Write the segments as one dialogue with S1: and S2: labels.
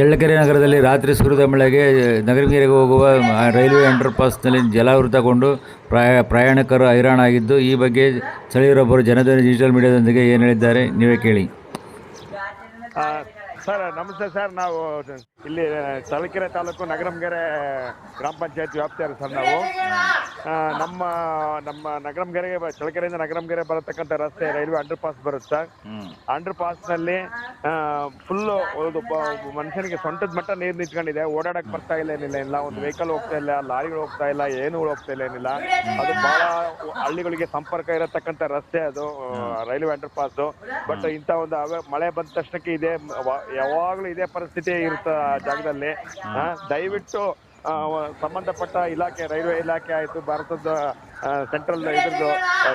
S1: ಚಳ್ಳಕೆರೆ ನಗರದಲ್ಲಿ ರಾತ್ರಿ ಸುರಿದ ಮಳೆಗೆ ನಗರಗಿರಿಗೆ ಹೋಗುವ ರೈಲ್ವೆ ಅಂಡರ್ ಪಾಸ್ನಲ್ಲಿ ಜಲಾವೃತಗೊಂಡು ಪ್ರಯಾ, ಪ್ರಯಾಣಿಕರು ಹೈರಾಣಾಗಿದ್ದು, ಈ ಬಗ್ಗೆ ಸ್ಥಳೀಯರೊಬ್ಬರು ಜನಧ್ವನಿ ಡಿಜಿಟಲ್ ಮೀಡಿಯಾದೊಂದಿಗೆ ಏನು ಹೇಳಿದ್ದಾರೆ ನೀವೇ ಕೇಳಿ.
S2: ಸರ್, ನಮಸ್ತೆ ಸರ್, ನಾವು ಇಲ್ಲಿ ಚಳ್ಳಕೆರೆ ತಾಲೂಕು ನಗರಂಗೆರೆ ಗ್ರಾಮ ಪಂಚಾಯತ್ ವ್ಯಾಪ್ತಿಯವರು ಸರ್ ನಾವು. ನಮ್ಮ ನಮ್ಮ ನಗರಂಗೆರೆಗೆ ಚಳ್ಳಕೆರೆಯಿಂದ ನಗರಂಗೆರೆ ಬರತಕ್ಕಂಥ ರಸ್ತೆ ರೈಲ್ವೆ ಅಂಡರ್ ಪಾಸ್ ಬರುತ್ತೆ ಸರ್ ಅಂಡರ್ ಪಾಸ್ನಲ್ಲಿ ಫುಲ್ಲು ಒಂದು ಬ- ಮನುಷ್ಯನಿಗೆ ಸೊಂಟದ ಮಟ್ಟ ನೀರು ನಿಂತ್ಕೊಂಡಿದೆ. ಓಡಾಡಕ್ ಬರ್ತಾ ಇಲ್ಲ ಏನಿಲ್ಲ ಇಲ್ಲ ಒಂದು ವೆಹಿಕಲ್ ಹೋಗ್ತಾ ಇಲ್ಲ ಲಾರಿಗಳು ಹೋಗ್ತಾ ಇಲ್ಲ ಏನು ಹೋಗ್ತಾ ಇಲ್ಲ ಏನಿಲ್ಲ. ಅದು ಬಹಳ ಹಳ್ಳಿಗಳಿಗೆ ಸಂಪರ್ಕ ಇರತಕ್ಕಂಥ ರಸ್ತೆ ಅದು ರೈಲ್ವೆ ಅಂಡರ್ ಪಾಸ್ ಬಟ್ ಇಂಥ ಒಂದು ಮಳೆ ಬಂದ ತಕ್ಷಣಕ್ಕೆ ಇದೆ ಯಾವಾಗಲೂ ಇದೇ ಪರಿಸ್ಥಿತಿ ಇರುತ್ತ ಜಾಗದಲ್ಲಿ? ದಯವಿಟ್ಟು ಸಂಬಂಧಪಟ್ಟ ಇಲಾಖೆ ರೈಲ್ವೆ ಇಲಾಖೆ ಆಯ್ತು ಭಾರತದ ಸೆಂಟ್ರಲ್ ಇದ್ರದ್ದು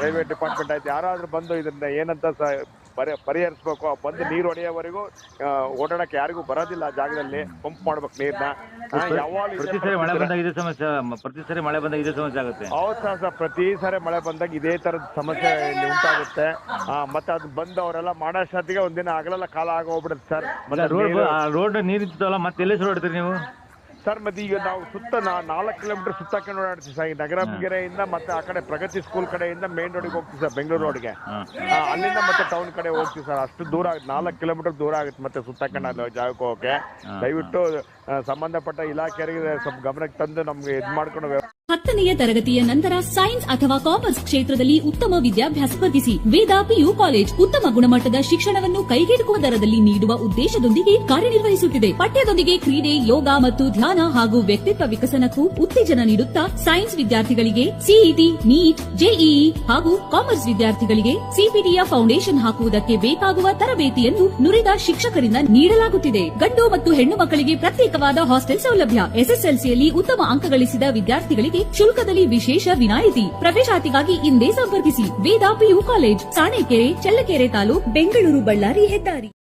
S2: ರೈಲ್ವೆ ಡಿಪಾರ್ಟ್ಮೆಂಟ್ ಆಯ್ತು. ಯಾರಾದ್ರೂ ಬಂದು ಇದನ್ನ ಏನಂತ ಸ ಪರಿ ಪರಿಹರಿಸ್ಬೇಕು. ಬಂದು ನೀರು ಹೊಡೆಯೋವರೆಗೂ ಓಡಾಡಕ್ಕೆ ಯಾರಿಗೂ ಬರೋದಿಲ್ಲ ಆ ಜಾಗದಲ್ಲಿ. ಪಂಪ್ ಮಾಡ್ಬೇಕು ನೀರ್ನ.
S1: ಪ್ರತಿ ಸರಿ ಮಳೆ ಬಂದಾಗ ಇದೇ ಸಮಸ್ಯೆ ಪ್ರತಿ ಸರಿ ಮಳೆ ಬಂದಾಗ ಇದೇ ಸಮಸ್ಯೆ ಆಗುತ್ತೆ.
S2: ಹೌದು ಸರ್ ಸರ್. ಪ್ರತಿ ಸಾರಿ ಮಳೆ ಬಂದಾಗ ಇದೇ ತರದ ಸಮಸ್ಯೆ ಇಲ್ಲಿ ಉಂಟಾಗುತ್ತೆ. ಆ, ಮತ್ತೆ ಅದು ಬಂದು ಅವರೆಲ್ಲ ಮಾಡೋಷ್ಟೊತ್ತಿಗೆ ಒಂದಿನ ಆಗಲೆಲ್ಲ ಕಾಲ ಆಗೋಗ್ಬಿಡುತ್ತೆ ಸರ್. ಮತ್ತೆ
S1: ರೋಡ್
S2: ನೀರು-
S1: ರೋಡ್ ನೀರು ಮತ್ತೆ ಎಲ್ಲಿ ಹೊಡ್ತೀರಿ ನೀವು?
S2: ಸರ್ ಮತ್ತೆ ಈಗ ನಾವು ಸುತ್ತ ನಾ- ನಾಲ್ಕು ಕಿಲೋಮೀಟರ್ ಸುತ್ತಕ್ಕೆ ಓಡಾಡ್ತೀವಿ ಸರ್. ಈ ನಗರಗೆರೆಯಿಂದ ಮತ್ತೆ ಆ ಕಡೆ ಪ್ರಗತಿ ಸ್ಕೂಲ್ ಕಡೆಯಿಂದ ಮೇನ್ ರೋಡಿಗೆ ಹೋಗ್ತೀವಿ ಸರ್ ಬೆಂಗಳೂರು ರೋಡ್ಗೆ ಅಲ್ಲಿಂದ ಮತ್ತೆ ಟೌನ್ ಕಡೆ ಹೋಗ್ತೀವಿ ಸರ್. ಅಷ್ಟು ದೂರ ಆಗುತ್ತೆ. ನಾಲ್ಕು ಕಿಲೋಮೀಟರ್ ದೂರ ಆಗುತ್ತೆ ಮತ್ತೆ ಸುತ್ತಕೊಂಡು ಅಲ್ಲಿ ಜಾಗಕ್ಕೆ ಹೋಗಕ್ಕೆ ದಯವಿಟ್ಟು ಸಂಬಂಧಪಟ್ಟ ಇಲಾಖೆಯವರಿಗೆ ಸ್ವಲ್ಪ ಗಮನಕ್ಕೆ ತಂದು ನಮ್ಗೆ ಇದು ಮಾಡ್ಕೊಂಡು ವ್ಯವಸ್ಥೆ
S3: ಹತ್ತನೆಯ ತರಗತಿಯ ನಂತರ ಸೈನ್ಸ್ ಅಥವಾ ಕಾಮರ್ಸ್ ಕ್ಷೇತ್ರದಲ್ಲಿ ಉತ್ತಮ ವಿದ್ಯಾಭ್ಯಾಸ ವರ್ಗಿಸಿ ವೇದ ಪಿಯು ಕಾಲೇಜ್ ಉತ್ತಮ ಗುಣಮಟ್ಟದ ಶಿಕ್ಷಣವನ್ನು ಕೈಗೆಟುಕುವ ದರದಲ್ಲಿ ನೀಡುವ ಉದ್ದೇಶದೊಂದಿಗೆ ಕಾರ್ಯನಿರ್ವಹಿಸುತ್ತಿದೆ. ಪಠ್ಯದೊಂದಿಗೆ ಕ್ರೀಡೆ, ಯೋಗ ಮತ್ತು ಧ್ಯಾನ ಹಾಗೂ ವ್ಯಕ್ತಿತ್ವ ವಿಕಸನಕ್ಕೂ ಉತ್ತೇಜನ ನೀಡುತ್ತಾ ಸೈನ್ಸ್ ವಿದ್ಯಾರ್ಥಿಗಳಿಗೆ ಸಿಇಟಿ ನೀಟ್ ಜೆಇಇ ಹಾಗೂ ಕಾಮರ್ಸ್ ವಿದ್ಯಾರ್ಥಿಗಳಿಗೆ ಸಿಪಿಟಿಯ ಫೌಂಡೇಶನ್ ಹಾಕುವುದಕ್ಕೆ ಬೇಕಾಗುವ ತರಬೇತಿಯನ್ನು ನುರಿತ ಶಿಕ್ಷಕರಿಂದ ನೀಡಲಾಗುತ್ತಿದೆ. ಗಂಡು ಮತ್ತು ಹೆಣ್ಣು ಮಕ್ಕಳಿಗೆ ಪ್ರತ್ಯೇಕವಾದ ಹಾಸ್ಟೆಲ್ ಸೌಲಭ್ಯ. ಎಸ್ಎಸ್ಎಲ್ಸಿಯಲ್ಲಿ ಉತ್ತಮ ಅಂಕ ಗಳಿಸಿದ ವಿದ್ಯಾರ್ಥಿಗಳಿಗೆ ಶುಲ್ಕದಲ್ಲಿ ವಿಶೇಷ ವಿನಾಯಿತಿ. ಪ್ರವೇಶಾತಿಗಾಗಿ ಇಂದೇ ಸಂಪರ್ಕಿಸಿ ವೇದಾ ಪಿಯು ಕಾಲೇಜ್ ಸಾಣೇಕೆರೆ ಚಳ್ಳಕೆರೆ ತಾಲೂಕ್, ಬೆಂಗಳೂರು ಬಳ್ಳಾರಿ ಹೆದ್ದಾರಿ.